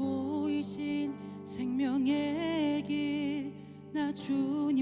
보이신 생명의 길 나 주님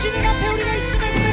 주님 앞에 우리가 있음을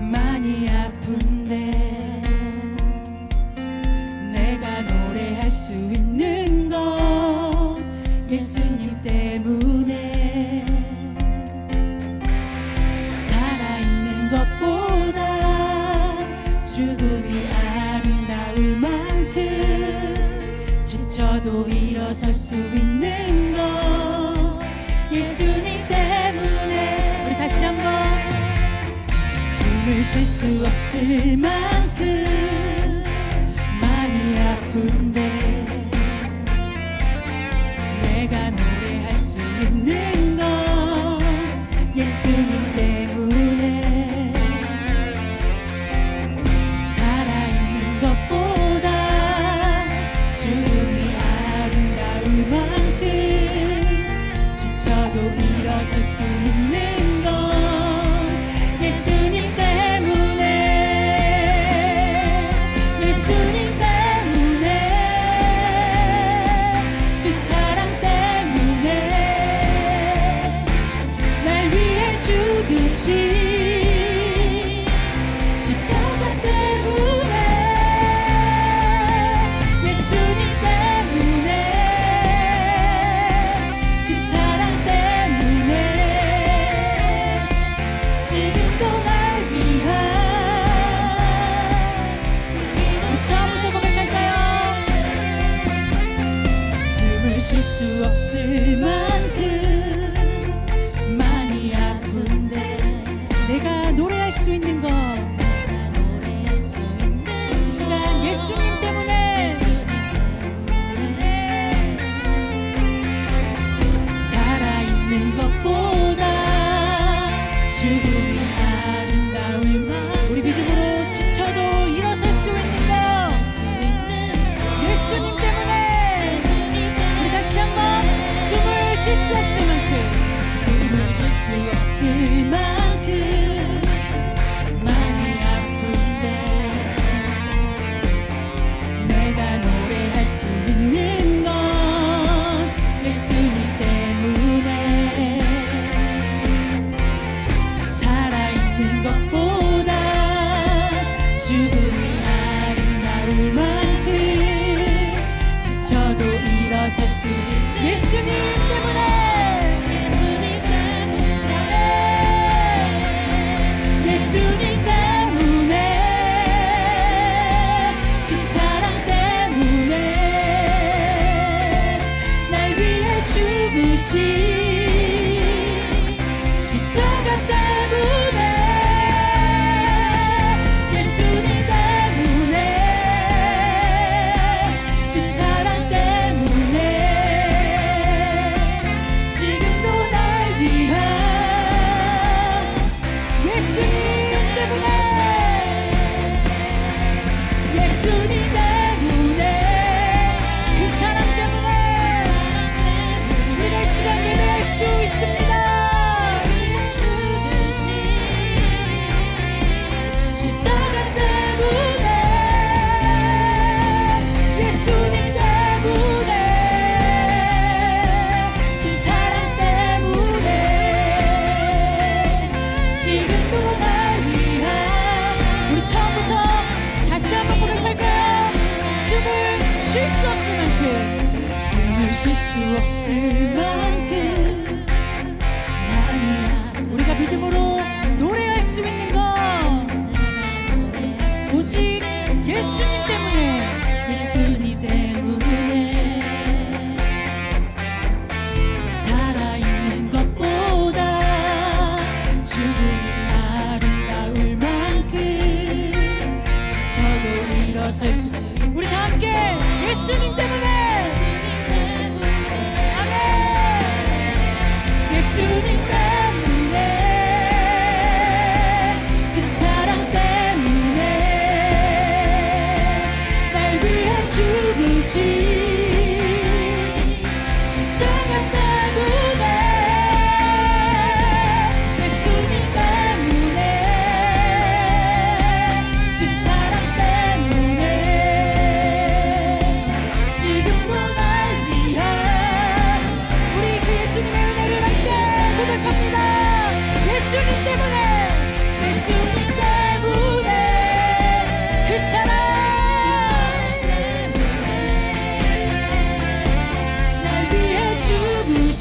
많이 아픈데 내가 노래할 수 있는 건 예수님 때문에 살아있는 것보다 죽음이 아름다울 만큼 지쳐도 일어설 수 쉴 수 없을 만큼 많이 아픈데 미칠 수 없을 만큼 말이야 우리가 믿음으로 노래할 수 있는 건 오직 예수님 때문에.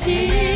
心。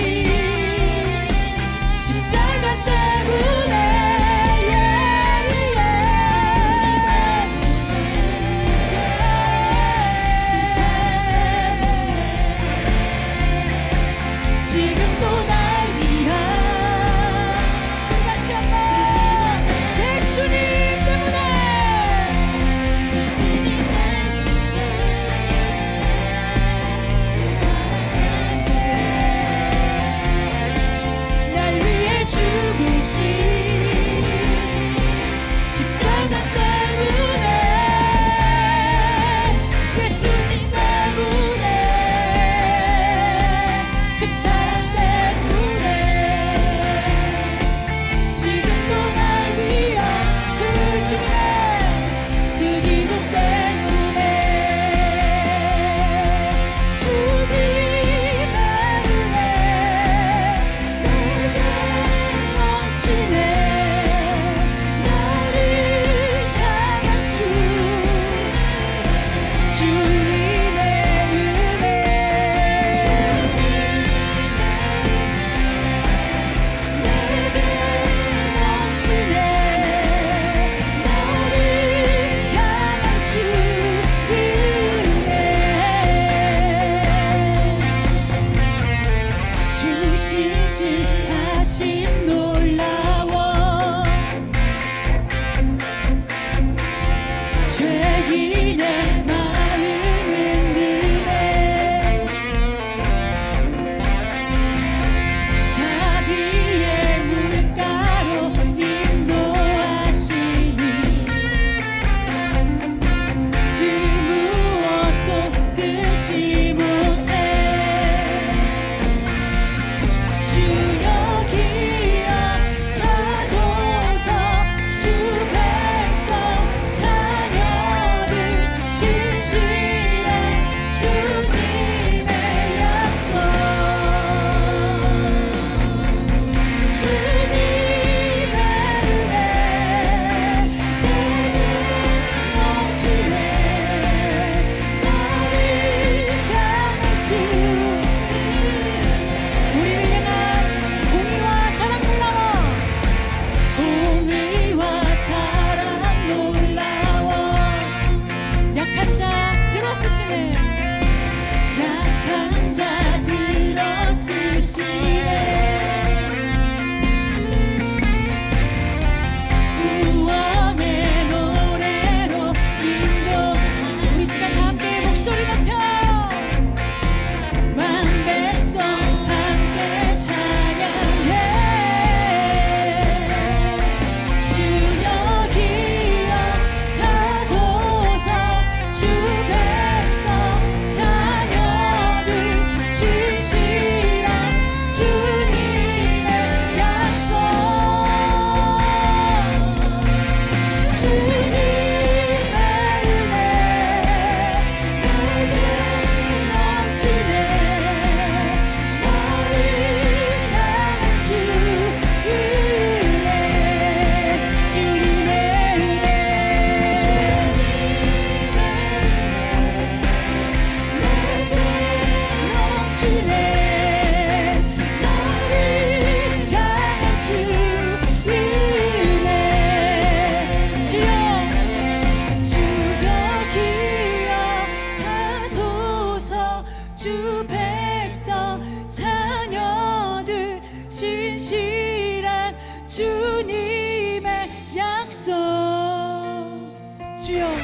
düşüyor.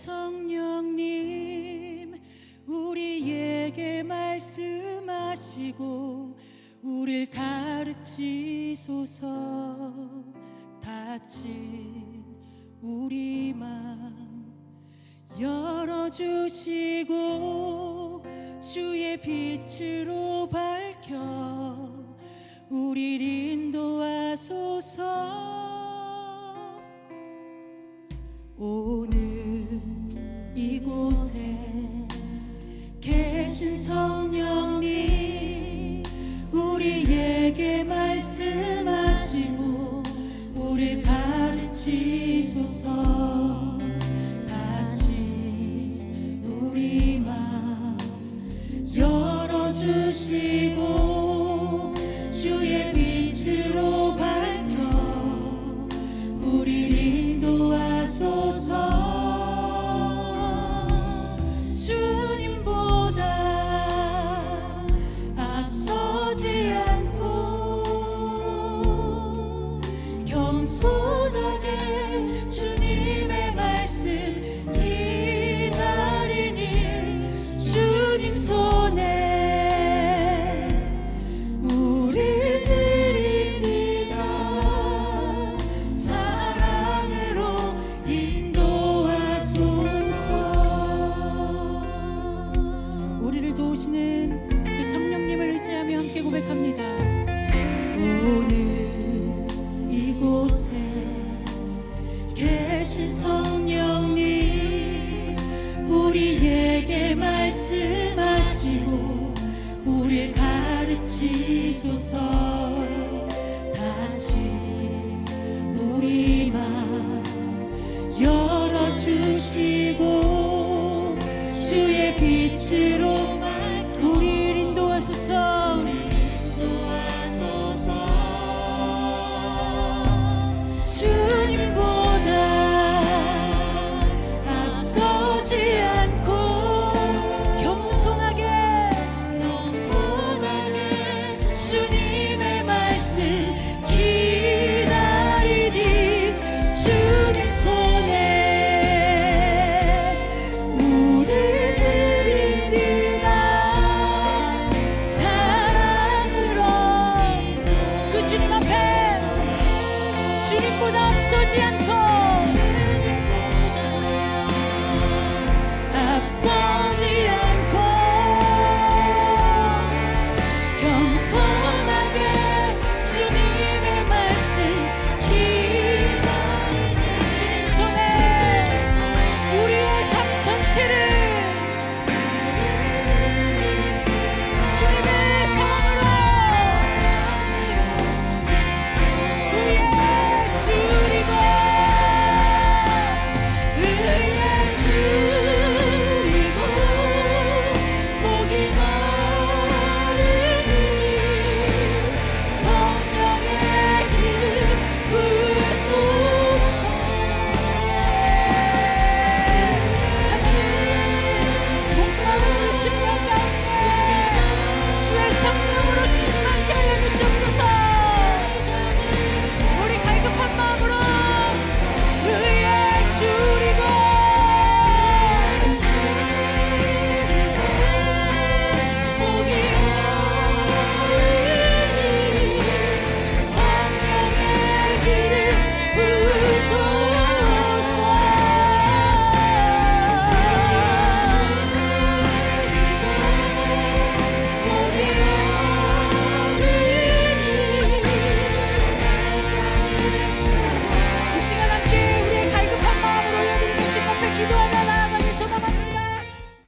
성령님 우리에게 말씀하시고 우릴 가르치소서. 다친 우리 마음 열어주시고 주의 빛으로 밝혀 우릴 인도하소서. 오늘 She's song. 함께 고백합니다. 오늘 이곳에 계신 성령님 우리에게 말씀하시고 우리 가르치소서